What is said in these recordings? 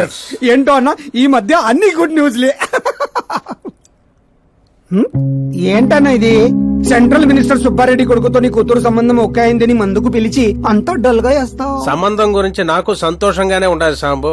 Cheers. ఏంటో అన్న? ఈ మధ్య అన్ని గుడ్ న్యూస్లే? ఏంటన్నా ఇది? సెంట్రల్ మినిస్టర్ సుబ్బారెడ్డి కొడుకుతో నీ కూతురు సంబంధం ఒకే అయిందని మందుకు పిలిచి అంత డల్గా వేస్తావు సంబంధం గురించి నాకు సంతోషంగానే ఉండదు సాంబు.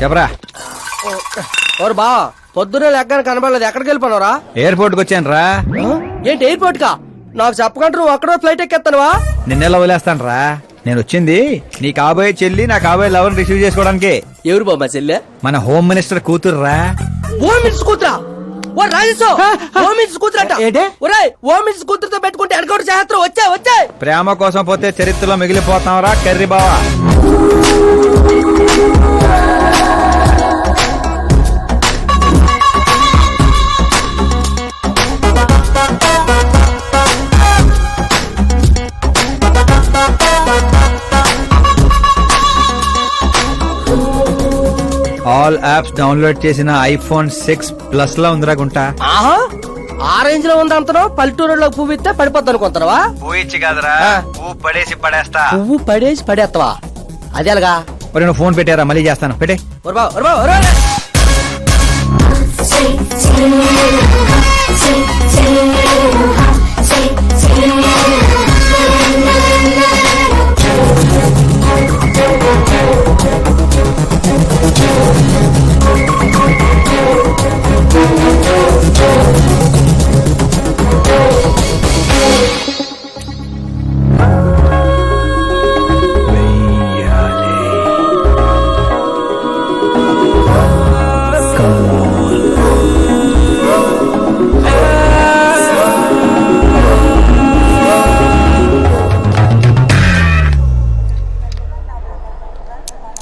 చెప్పరా. ఓరు బా పొద్దునే లెక్కన కనబడలేదు. ఎక్కడికి వెళ్ళిపోనరా ఎయిర్పోర్ట్కి వచ్చాను రా ఏంటి ఎయిర్పోర్ట్ కా? నాకు చెప్పకుండా నువ్వు అక్కడ ఫ్లైట్ ఎక్కేస్తానువా నిన్నెలా వదిలేస్తాను రా నేను వచ్చింది నీ కాబోయే చెల్లి నా కాబోయే లవర్ రిసీవ్ చేసుకోవడానికి. ఎవరు బాబా చెల్లె? మన హోమ్ మినిస్టర్ కూతురు రా ఓ మినిట్స్ కూతురా? ఓ రాజేశో ఓ మినిట్స్ కూతురట. ఏంటి? ఒరేయ్ ఓ మినిట్స్ కూతురుతో పెట్టుకుంటే ఎనకౌంట్ చేస్తారు. వచ్చే వచ్చే. ప్రేమ కోసం పోతే చరిత్రలో మిగిలిపోతాం రా కర్రీ బావా. ఆల్ యాప్స్ డౌన్లోడ్ చేసిన ఐఫోన్ సిక్స్ ప్లస్లో ఉందిరా గుంటా ఆహా ఆ రేంజ్లో ఉంది అంతనో పల్లెటూరులో పువ్వు ఇస్తే పడిపోద్ది అనుకుంటావా పోయిచ్చి కదరా పువ్వు పడేసి పడేస్తా పువ్వు పడేసి పడేస్తావా అదే అలాగా మరి నువ్వు ఫోన్ పెట్టారా మళ్ళీ చేస్తాను పెట్టే ఒరు బా ఒరు బా ఒరు బా.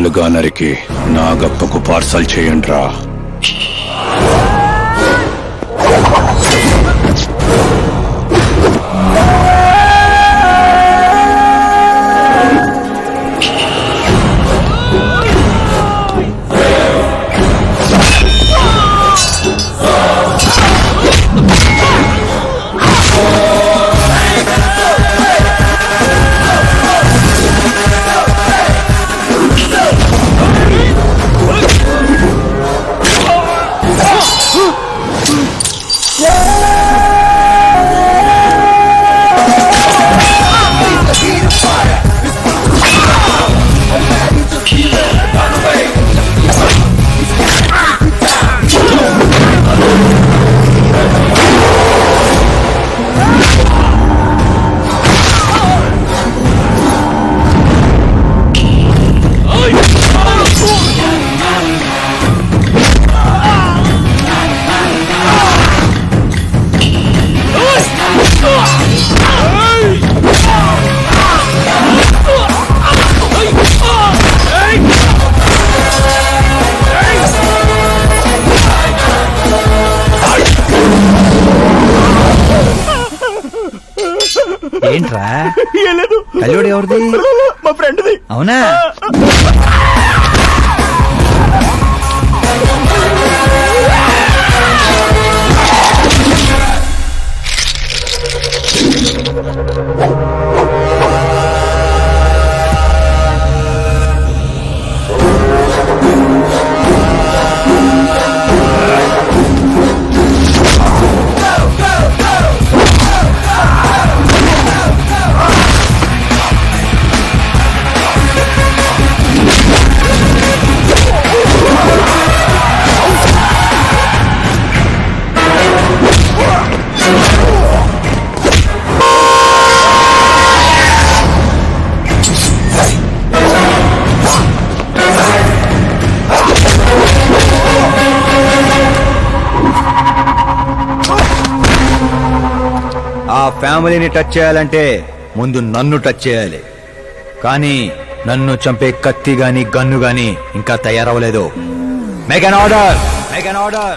ముక్కలుగా నరికి నాగప్పకు పార్సల్ చేయండి ఏంట్రా? కల్లుడు ఎవరిది? మా ఫ్రెండ్ది. అవునా? ఫ్యామిలీని టచ్ చేయాలంటే ముందు నన్ను టచ్ చేయాలి. కానీ నన్ను చంపే కత్తి గాని గన్ను గాని ఇంకా తయారవలేదు make an order make an order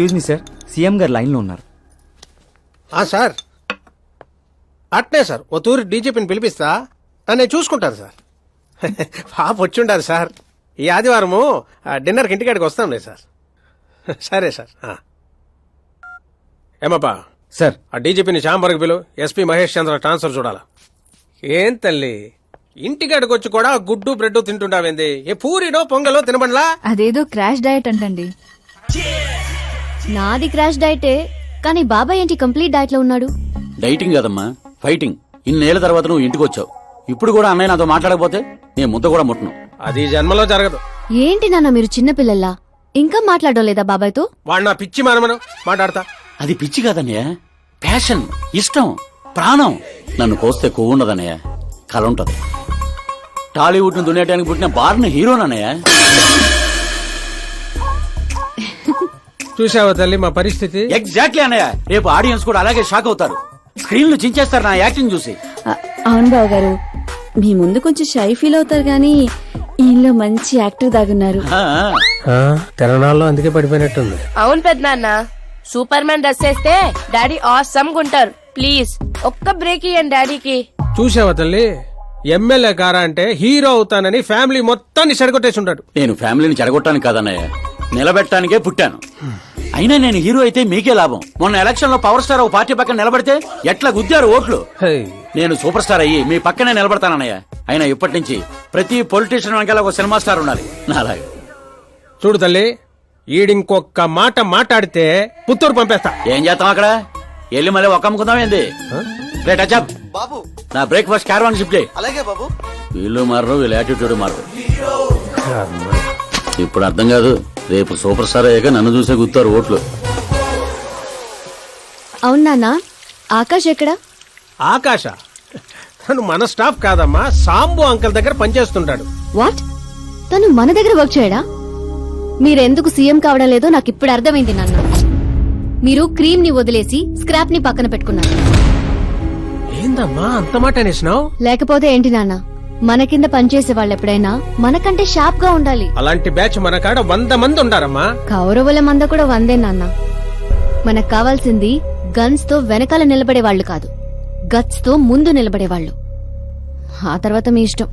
excuse me sir CM గారు లైన్లో ఉన్నారు. ఆ సార్. అట్నే సార్. ఓ తూరి డీజీపీని పిలిపిస్తా. ఆ, నేను చూసుకుంటాను సార్. పాప వచ్చిండారు సార్. ఈ ఆదివారము ఆ, డిన్నర్కి ఇంటికాడికి వస్తాంలే సార్. సరే సార్. ఆ. ఏమప్పా? సార్. ఆ డీజీపీని చాంబర్కి పిలు. ఎస్పీ మహేష్ చంద్ర ట్రాన్స్ఫర్ చూడాలా? ఏం తల్లి? ఇంటికాడికి వచ్చి కూడా గుడ్డు బ్రెడ్ తింటుండావేంది? ఏ పూరినో పొంగలో తినబండ్లా అదేదో క్రాష్ డయట్ అంటండి. నాది క్రాష్ డైటే కానీ బాబాయ్ ఏంటి కంప్లీట్ డైట్లో ఉన్నాడు? డైటింగ్ కదమ్మా ఫైటింగ్. ఇన్నేళ్ళ తర్వాత నువ్వు ఇంటికి వచ్చావు ఇప్పుడు కూడా అన్నయ్య నాతో మాట్లాడకపోతే నేను ముద్ద కూడా ముట్టను. అది జన్మలో జరగదు. ఏంటి నాన్న మీరు చిన్న పిల్లల్లా ఇంకా మాట్లాడడం లేదా బాబాయ్తో? వాడు నా పిచ్చి మానమను మాట్లాడతా. అది పిచ్చి కాదన్నయ్య. ప్యాషన్ ఇష్టం ప్రాణం. నన్ను కోస్తే కొవ్వు ఉండదన్నయ్య కల ఉంటది. టాలీవుడ్ను దున్నేయడానికి పుట్టిన బార్న హీరోనన్నయ్య. చూసావా తల్లి మా పరిస్థితి? ఎగ్జాక్ట్లీ అన్నయ్య. రేపు ఆడియన్స్ కూడా అలాగే షాక్ అవుతారు. స్క్రీన్లు చించేస్తారు నా యాక్టింగ్ చూసి. అవును బావ గారు మీ ముందు కొంచెం షై ఫీల్ అవుతారు కానీ ఈయనలో మంచి యాక్టర్ దాగున్నారు. ఆ, తెలంగాణలో అందుకే పడిపోయినట్టుంది. అవును పెద్దనాన్న. సూపర్ మ్యాన్ డ్రెస్ వేస్తే డాడీ ఆసమ్ గుంటారు. ప్లీజ్ ఒక్క బ్రేక్ ఇయ్యండి డాడీకి. చూసావా తల్లి? ఎమ్మెల్యే కారా అంటే హీరో అవుతానని ఫ్యామిలీ మొత్తాన్ని చెడగొట్టేసి ఉంటాడు. నేను ఫ్యామిలీని చెడగొట్టాను కాదన్నయ్య. నిలబెట్టడానికే పుట్టాను. అయినా నేను హీరో అయితే మీకే లాభం. మొన్న ఎలక్షన్లో పవర్ స్టార్ ఒక పార్టీ పక్కన నిలబడితే ఎట్లా గుద్దారు ఓట్లు? నేను సూపర్ స్టార్ అయ్యి మీ పక్కనే నిలబడతానన్నయ్య. అయినా ఇప్పటి నుంచి ప్రతి పొలిటీషియన్ వెనకాల ఒక సినిమా స్టార్ ఉండాలి. నాలాగే. చూడు తల్లి ఈడింకొక్క మాట మాట్లాడితే పుత్తూరు పంపేస్తా. ఏం చేస్తాం అక్కడ? వెళ్ళి మళ్ళీ ఒక్క అమ్ముకుందాం ఏంది? రే టచప్ బాబు. నా బ్రేక్ఫాస్ట్ క్యారవాన్ షిఫ్ట్ చేయి. అలాగే బాబు. వీళ్ళు మారరు వీళ్ళ యాటిట్యూడ్ మారరు. ఇప్పుడు అర్థం కాదు. రేపు సూపర్ స్టార్ అయ్యాక నన్ను చూసే గుర్తారు ఓట్లు. అవును నాన్న ఆకాష్ ఎక్కడా? ఆకాశ తను మన స్టాఫ్ కాదమ్మా సాంబు అంకల్ దగ్గర పనిచేస్తుంటాడు. వాట్? తను మన దగ్గర వర్క్ చేయడా? మీరెందుకు సీఎం కావడం లేదో నాకు ఇప్పుడు అర్థమైంది నాన్న. మీరు క్రీమ్ని వదిలేసి స్క్రాప్ని పక్కన పెట్టుకున్నారు. ఏందమ్మా అంత మాట అనేసినావు? లేకపోతే ఏంటి నాన్న? మన కింద పనిచేసే వాళ్ళు ఎప్పుడైనా మనకంటే షార్ప్గా ఉండాలి. అలాంటి బ్యాచ్ మన కాడ వంద మంది ఉండారమ్మా. కౌరవుల మంద కూడా వందే నాన్న. మనకు కావాల్సింది గన్స్తో వెనకాల నిలబడే వాళ్ళు కాదు. గట్స్తో ముందు నిలబడే వాళ్ళు ఆ తర్వాత మీ ఇష్టం.